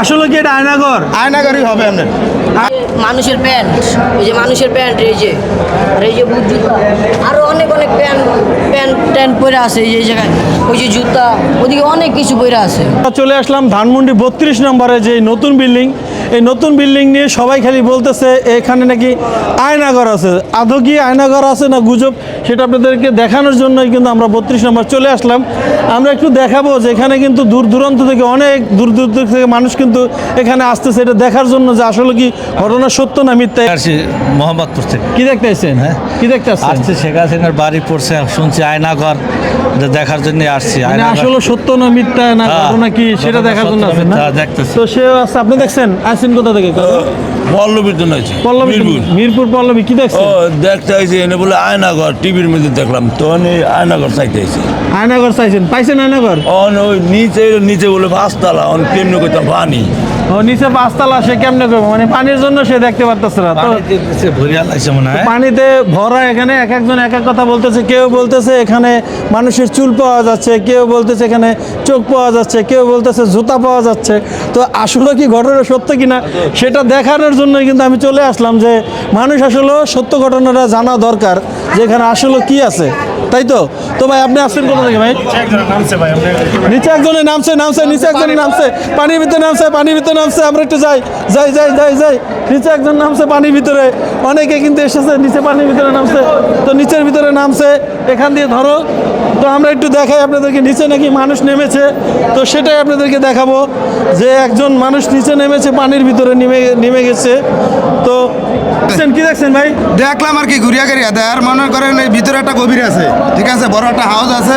আসলে কি এটা আয়নাগর আয়নাগরই হবে আপনার মানুষের প্যান্ট এই যে মানুষের প্যান্ট এই যে আর এই যে বুট জুতা। আরও অনেক অনেক প্যান্ট প্যান্ট ট্যান্ট পরে আছে এই যে এই জায়গায়। ওই যে জুতা ওদিকে অনেক কিছু পরে আছে। চলে আসলাম ধানমন্ডি বত্রিশ নম্বরে যে নতুন বিল্ডিং এই নতুন বিল্ডিং নিয়ে সবাই খালি বলতেছে এখানে নাকি আয়নাঘর আছে। আদৌ কি আয়নাঘর আছে না গুজব? সেটা আপনাদেরকে দেখানোর জন্যই কিন্তু আমরা বত্রিশ নম্বর চলে আসলাম। আমরা একটু দেখাবো যে এখানে কিন্তু দূর দূরান্ত থেকে অনেক দূর দূর থেকে মানুষ কিন্তু এখানে আসতেছে। এটা দেখার জন্য যে আসলে কি ঘটনা সত্য না মিথ্যা? আসছি মোহাম্মদপুর থেকে। কি দেখতে আসছেন? হ্যাঁ। কি দেখতে আসছেন? আসছি শেখ হাসিনার বাড়ি পড়ছে শুনছি আয়নাঘর। দেখার জন্য আসছি। মানে আসলে সত্য না মিথ্যা না হ্যাঁ, ঘটনা কি? সেটা দেখার জন্য। তো সে আছে আপনি দেখছেন? আসছেন কোথা থেকে? পল্লবীর জন্য আছে মিরপুর। মিরপুর পল্লবী কি ও দেখছেন দেখতে আইছে এনে বলে আয়নাঘর টিভির মধ্যে দেখলাম। তখন এই আয়নাঘর চাইতে আইছে। আয়নাঘর চাইছেন। পাইছেন আয়নাঘর অন ওই নিচে নিচে বলে পাঁচতলা অন কেমনি করতাম পানি ও নিচে পাঁচতলা সে কেমনে করব? মানে পানির জন্য সে দেখতে পারতেছে না। তো পানিতে ভরা এখানে এক একজন এক এক কথা বলতেছে কেউ বলতেছে এখানে মানুষের চুল পাওয়া যাচ্ছে কেউ বলতেছে এখানে চোখ পাওয়া যাচ্ছে কেউ বলতেছে জুতা পাওয়া যাচ্ছে। তো আসলে কি ঘটনা সত্য কিনা সেটা দেখানোর জন্যই কিন্তু আমি চলে আসলাম যে মানুষ আসলে সত্য ঘটনাটা জানা দরকার যে এখানে আসলে কি আছে। তাই তো? তো ভাই আপনি আসছেন কোথা থেকে ভাই? নিচে একজনে নামছে নামছে নিচে একজনে নামছে পানির ভিতরে নামছে পানির ভিতরে নামছে আমরা একটু যাই যাই যাই যাই যাই। নিচে একজন নামছে পানির ভিতরে। অনেকে কিন্তু এসেছে নিচে পানির ভিতরে নামছে। তো নিচের ভিতরে নামছে এখান দিয়ে ধরো। তো আমরা একটু দেখাই আপনাদেরকে নিচে নাকি মানুষ নেমেছে। তো সেটাই আপনাদেরকে দেখাবো যে একজন মানুষ নিচে নেমেছে পানির ভিতরে নেমে নেমে গেছে। তো কি দেখছেন ভাই? দেখলাম আর কি ঘুরিয়া গেরিয়া দেয়ার মনে করেন এই ভিতরে একটা গভীর আছে। ঠিক আছে বড় একটা হাউস আছে।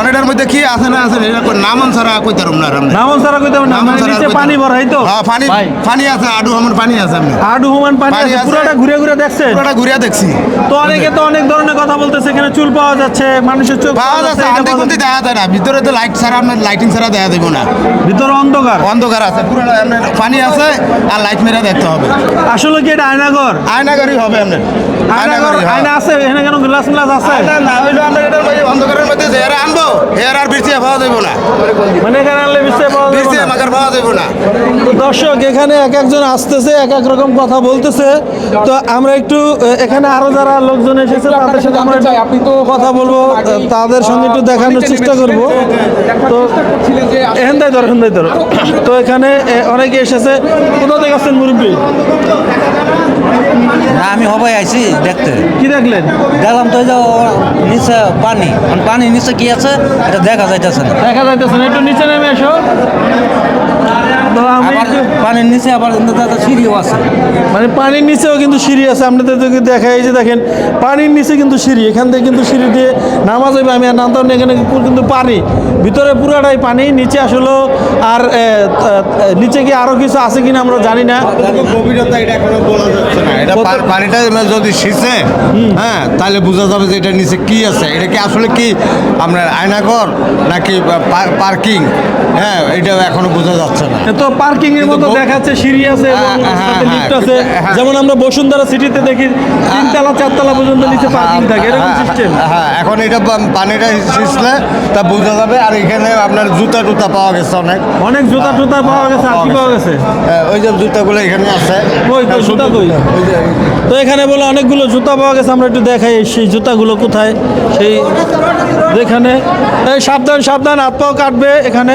অনেকটার মধ্যে কি আছে না আছে এটা নাম ছাড়া কই তারুম না আমরা। নামন হবে না নামন মানে ছাড়া নিচে কই পানি তারুম। ভরাই তো। হ্যাঁ পানি পানি আছে আডু আমার পানি আছে আপনি আডু হুমান পানি আছে। পুরোটা ঘুরে ঘুরে দেখছেন? পুরোটা ঘুরিয়া দেখছি। তো অনেকে তো অনেক ধরনের কথা বলতেছে এখানে চুল পাওয়া যাচ্ছে মানুষের চোখ পাওয়া যাচ্ছে আন্তে কুন্তি দেখা যায় না ভিতরে তো লাইট ছাড়া আপনার লাইটিং ছাড়া দেখা দেবো না। ভিতরে অন্ধকার। অন্ধকার আছে পুরো পানি আছে আর লাইট মেরে দেখতে হবে। আসলে কি এটা আয়নাঘর? আয়নাগারই হবে আপনার আয়নাঘর হ্যাঁ। আয়না আছে এখানে কেন গ্লাস গ্লাস আছে? না হইল আমরা এটার মধ্যে অন্ধকারের মধ্যে হেয়ার আনব হেয়ার আর বৃষ্টি পাওয়া যাব না। মানে এখানে আনলে পাওয়া যাবে বৃষ্টি না। আমাকে পাওয়া যাব না। তো দর্শক এখানে এক একজন আসতেছে এক এক রকম কথা বলতেছে। তো আমরা একটু এখানে আরও যারা লোকজন এসেছে তাদের সাথে আমরা একটু কথা বলব তাদের সঙ্গে একটু দেখানোর চেষ্টা করব। তো এখান তাই ধরো এখান ধরো তো এখানে অনেকে এসেছে। কোথা থেকে আসছেন মুরব্বী? না আমি হবাই আইছি দেখতে। কি দেখলেন? দেখলাম তো যে নিচে পানি। পানি নিচে কি আছে এটা দেখা যাইতেছে না। দেখা যাইতেছে না একটু নিচে নেমে এসো। আবার পানির নিচে আবার সিঁড়িও আছে। মানে পানির নিচেও কিন্তু সিঁড়ি আছে। আপনাদের তো দেখা এই যে দেখেন পানির নিচে কিন্তু সিঁড়ি। এখান থেকে কিন্তু সিঁড়ি দিয়ে নামা যাবে আমি আর নামতাম না। এখানে কিন্তু পানি। ভিতরে পুরাটাই পানি। নিচে আসলে আর নিচে কি আরও কিছু আছে কিনা আমরা জানি না। গভীরতা এটা এখনও বলা যাচ্ছে না। এটা পানিটা যদি শীষে হ্যাঁ তাহলে বোঝা যাবে যে এটার নিচে কি আছে। এটা কি আসলে কি আপনার আয়নাঘর নাকি পার্কিং? হ্যাঁ এটা এখনও বোঝা যাচ্ছে না। তো পার্কিং এর মতো দেখাচ্ছে সিঁড়ি আছে হ্যাঁ, হ্যাঁ, লিফট হ্যাঁ, আছে। হ্যাঁ। যেমন আমরা বসুন্ধরা সিটিতে দেখি তিনতলা চারতলা পর্যন্ত নিচে পার্কিং থাকে। এরকম হ্যাঁ, সিস্টেম হ্যাঁ এখন এটা পানিটা শিসলে তা বোঝা যাবে। আর এখানে আপনার জুতা টুতা পাওয়া গেছে অনেক। অনেক জুতা টুতা পাওয়া গেছে আর কি পাওয়া গেছে। হ্যাঁ, ওই যে জুতাগুলো এখানে আছে। কই কই জুতা কই ওই তো এখানে বলে অনেকগুলো জুতা পাওয়া গেছে আমরা একটু দেখাই সেই জুতাগুলো কোথায়। সেই যেখানে সাবধান সাবধান হাত পাও কাটবে এখানে।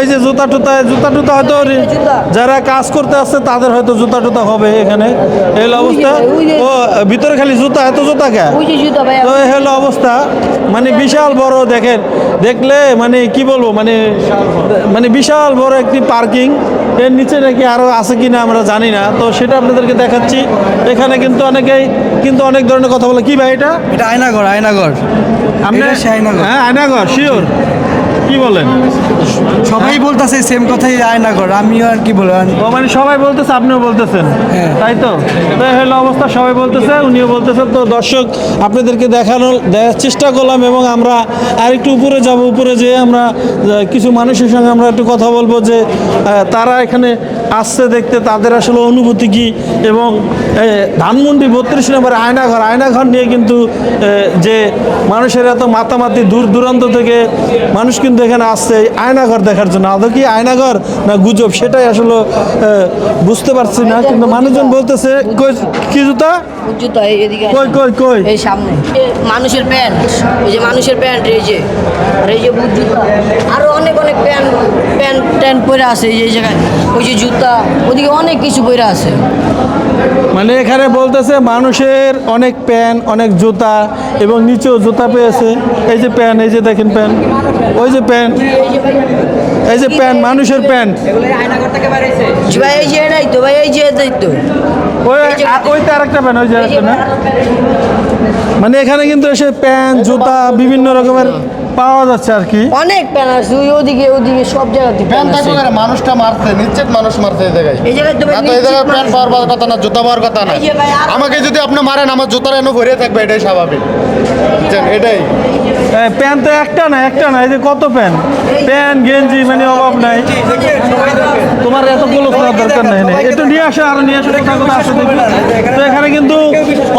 এই যে জুতা টুতা জুতা টুতা হয়তো যারা কাজ করতে আসছে তাদের হয়তো জুতা টুতা হবে এখানে। এই অবস্থা। ও ভিতরে খালি জুতা এত জুতা কে? তো এই হলো অবস্থা। মানে বিশাল বড় দেখেন। দেখলে মানে কি বলব মানে মানে বিশাল বড় একটি পার্কিং। এর নিচে নাকি আরও আছে কিনা আমরা জানি না। তো সেটা আপনাদেরকে দেখাচ্ছি। এখানে কিন্তু অনেকেই কিন্তু অনেক ধরনের কথা বলে। কি ভাই এটা? এটা আয়নাঘর আপনি এটা হ্যাঁ আয়নাঘর শিওর কি বলেন? সবাই বলতেছে সেম কথাই আয়নাঘর আমিও আর কি বলব? ও মানে সবাই বলতেছে আপনিও বলতেছেন? হ্যাঁ। তাই তো? তো হলো অবস্থা সবাই বলতেছে উনিও বলতেছেন তো দর্শক আপনাদেরকে দেখানোর চেষ্টা করলাম এবং আমরা আর একটু উপরে যাব উপরে যেয়ে আমরা কিছু মানুষের সঙ্গে আমরা একটু কথা বলব যে তারা এখানে আসছে দেখতে তাদের আসলে অনুভূতি কি? এবং ধানমন্ডি বত্রিশ নম্বর আয়নাঘর আয়নাঘর নিয়ে কিন্তু যে মানুষের এত মাতামাতি দূর দূরান্ত থেকে মানুষ কিন্তু কিন্তু এখানে আসছে আয়নাঘর দেখার জন্য। আদৌ কি আয়নাঘর না গুজব সেটাই আসলে বুঝতে পারছি না। কিন্তু মানুষজন বলতেছে কি জুতা? জুতা এই এদিকে কই কই কই? এই সামনে। মানুষের প্যান্ট। এই যে মানুষের প্যান্ট এই যে। আর এই যে বুট জুতা। আরও অনেক অনেক প্যান্ট প্যান্ট ট্যান্ট পরে আছে এই যে এই জায়গায়। ওই যে জুতা। ওদিকে অনেক কিছু পরে আছে। মানে এখানে বলতেছে মানুষের অনেক প্যান অনেক জুতা এবং নিচেও জুতা পেয়েছে। এই যে প্যান এই যে দেখেন প্যান। ওই যে প্যান। এই যে প্যান মানুষের প্যান। জি ভাই এই যে এটাই তো ভাই এই যে এটাই তো। ওই এই যে- আ- ওইটা আরেকটা প্যান ওই যে না? মানে এখানে কিন্তু এসে প্যান্ট জুতা বিভিন্ন রকমের পাওয়া যাচ্ছে আর কি। অনেক প্যান আছে ওই ওদিকে ওদিকে সব জায়গাতে প্যান আছে মানুষটা মারছে নিশ্চিত মানুষ মারছে এই জায়গায়। এই জায়গায় তো ভাই না তো এই জায়গায় প্যান্ট পাওয়ার কথা না জুতা পাওয়ার কথা না। আমাকে যদি আপনি মারেন আমার জুতার এনে ভরে থাকবে এটাই স্বাভাবিক। এটাই। প্যান তো একটা না একটা না এই যে কত প্যান প্যান গেঞ্জি মানে অভাব নাই। তোমার এত করার দরকার নাই একটু নিয়ে আসো আরও নিয়ে আসো কোথাও কোথাও আসো তো এখানে কিন্তু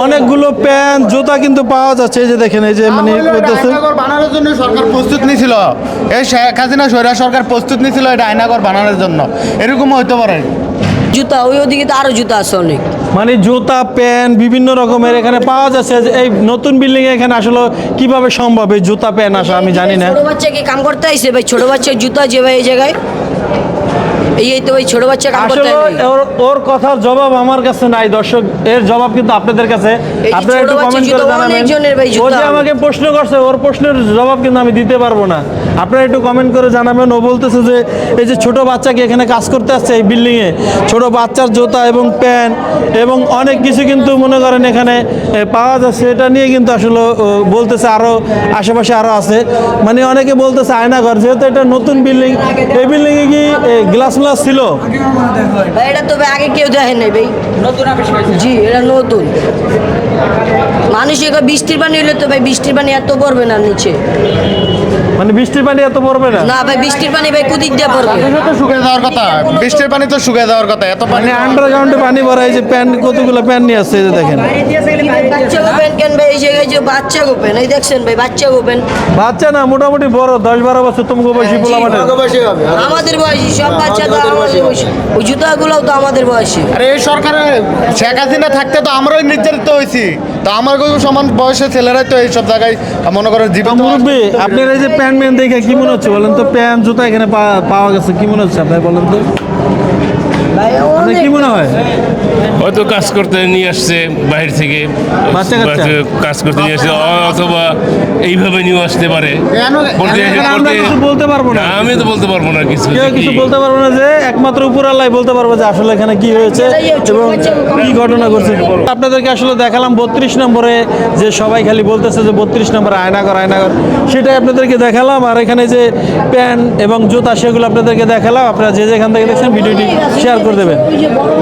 অনেকগুলো প্যান জুতা কিন্তু পাওয়া যাচ্ছে এই যে দেখেন এই যে মানে করতেছে। আয়নাঘর বানানোর জন্য সরকার প্রস্তুত নিছিল। এই শেখ হাসিনা সৈরা সরকার প্রস্তুত নিছিল এটা আয়নাঘর বানানোর জন্য। এরকম হইতে পারে। জুতা ওই ওদিকে তো আরও জুতা আছে অনেক। মানে জুতা প্যান্ট বিভিন্ন রকমের এখানে পাওয়া যাচ্ছে এই নতুন বিল্ডিং এ এখানে আসলে কীভাবে সম্ভব এই জুতা প্যান্ট আসা আমি জানি না। ছোট বাচ্চা কি কাম করতে আইছে? ভাই ছোট বাচ্চার জুতা যে ভাই এই জায়গায়। এই তো ভাই ছোট বাচ্চা কাম করতে ওর ওর কথার জবাব আমার কাছে নাই দর্শক। এর জবাব কিন্তু আপনাদের কাছে। আপনারা একটু কমেন্ট করে জানাবেন। ও যে আমাকে প্রশ্ন করছে ওর প্রশ্নের জবাব কিন্তু আমি দিতে পারব না। আপনারা একটু কমেন্ট করে জানাবেন। ও বলতেছে যে এই যে ছোট বাচ্চাকে এখানে কাজ করতে আসছে এই বিল্ডিং এ ছোট বাচ্চার জুতা এবং প্যান্ট এবং অনেক কিছু কিন্তু মনে করেন এখানে পাওয়া যাচ্ছে। এটা নিয়ে কিন্তু আসলে বলতেছে আরও আশেপাশে আরও আছে। মানে অনেকে বলতেছে আয়নাঘর যেহেতু এটা নতুন বিল্ডিং এই বিল্ডিং এ কি গ্লাস গ্লাস ছিল। ভাই এটা তো আগে কেউ দেখেন নাই ভাই। জি এটা নতুন। মানুষ এখানে বৃষ্টির পানি হলে তো ভাই বৃষ্টির পানি এত পড়বে না নিচে। মানে বৃষ্টির পানি এত পড়বে না? না ভাই বৃষ্টির পানি ভাই কুদিক দিয়ে পড়বে? তো শুকিয়ে যাওয়ার কথা। বৃষ্টির পানি তো শুকিয়ে যাওয়ার কথা এত পানি মানে আন্ডারগ্রাউন্ডে পানি ভরা এই যে প্যান কতগুলো প্যান নিয়ে আসছে দেখেন। বাচ্চা গোপেন কেন ভাই? এই জায়গায় যে বাচ্চা গোপেন এই দেখছেন ভাই বাচ্চা গোপেন। বাচ্চা না মোটামুটি বড় দশ বারো বছর তুমি বয়সী পোলা মাঠে। আমাদের বয়সী সব বাচ্চা তো আমাদের বয়সী ওই জুতাগুলোও তো আমাদের বয়সী। আরে এই সরকারে শেখ হাসিনা থাকতে তো আমরাই নির্যাতিত হয়েছি। তো আমার সমান বয়সের ছেলেরাই তো এইসব জায়গায় মনে করেন জীবিত মুরব্বী আপনার এই যে প্যান্ট ম্যান দেখে কি মনে হচ্ছে বলেন তো? প্যান্ট জুতা এখানে পাওয়া গেছে কি মনে হচ্ছে আপনার বলেন তো? আপনার কি মনে হয়? হয়তো কাজ করতে নিয়ে আসছে বাইরে থেকে। কাজ করতে নিয়ে আসছে অথবা এইভাবে নিয়ে আসতে পারে। বলতে- আমরা কিছু বলতে পারব না? আমি তো বলতে পারব না কিছু কিছু বলতে পারব না যে একমাত্র উপর আল্লাহ বলতে পারব যে আসলে এখানে কি হয়েছে এবং কি ঘটনা ঘটছে। আপনাদেরকে আসলে দেখালাম বত্রিশ নম্বরে যে সবাই খালি বলতেছে যে বত্রিশ নম্বরে আয়নাঘর আয়নাঘর সেটাই আপনাদেরকে দেখালাম। আর এখানে যে প্যান্ট এবং জুতা সেগুলো আপনাদেরকে দেখালাম। আপনারা যে যেখান থেকে দেখছেন ভিডিওটি শেয়ার করে দেবেন। যে বড়